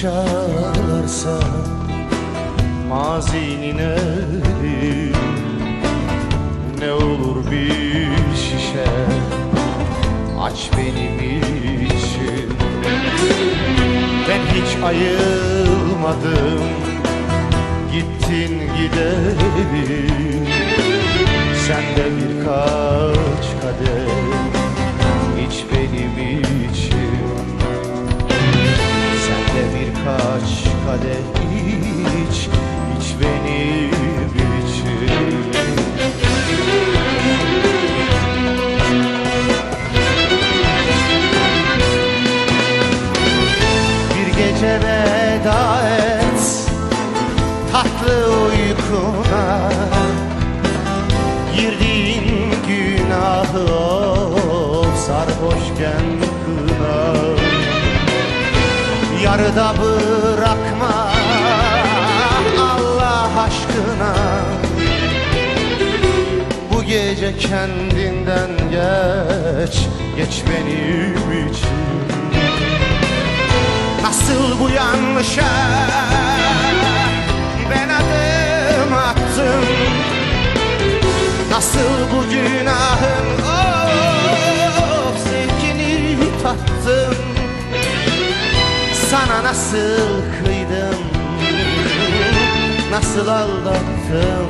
çalarsa mazinin eli Ne olur bir şişe. Aç benim için Ben hiç ayılmadım. Gittin gideli Sen de birkaç kadeh iç, iç benim için Bir gece veda et tatlı uykuna Girdiğin günahı of sarhoşken kına Yarıda bırakma. Allah aşkına. Bu gece kendinden geç Geç benim için. Nasıl bu yanlışa Ben adım attım? Nasıl bu günahın nasıl kıydım? Nasıl aldattım?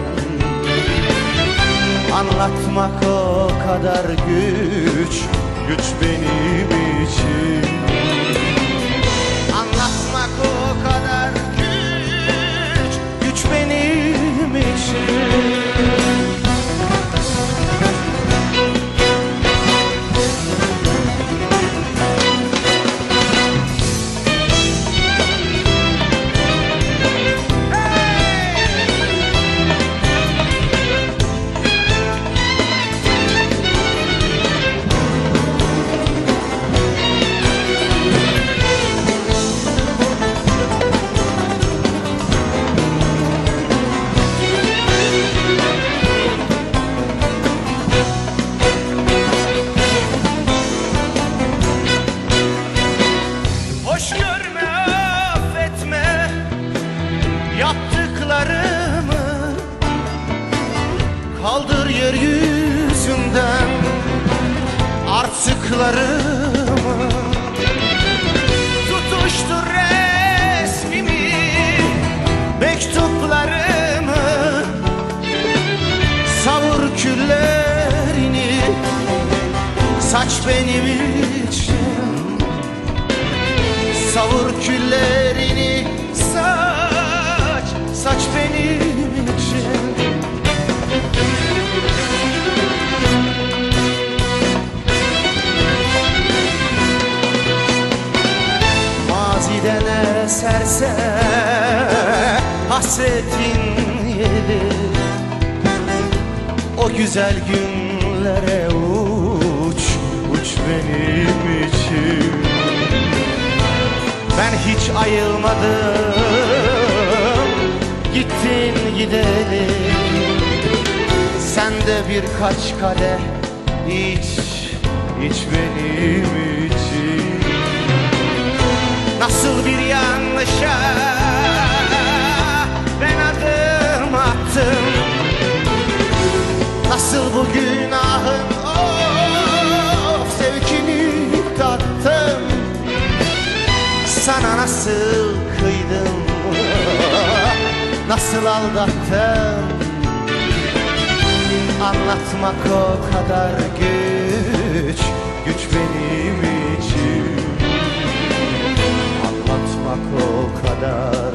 Anlatmak o kadar güç Güç benim için saç benim için. Savur küllerini saç, saç benim için. Maziden eserse hasretin yeri. O güzel günlere uç, ayılmadım Gittin gideli Sen de birkaç kadeh iç iç benim için. Nasıl bir yanlışa nasıl kıydım Nasıl aldattım Anlatmak o kadar güç Güç benim için. Anlatmak o kadar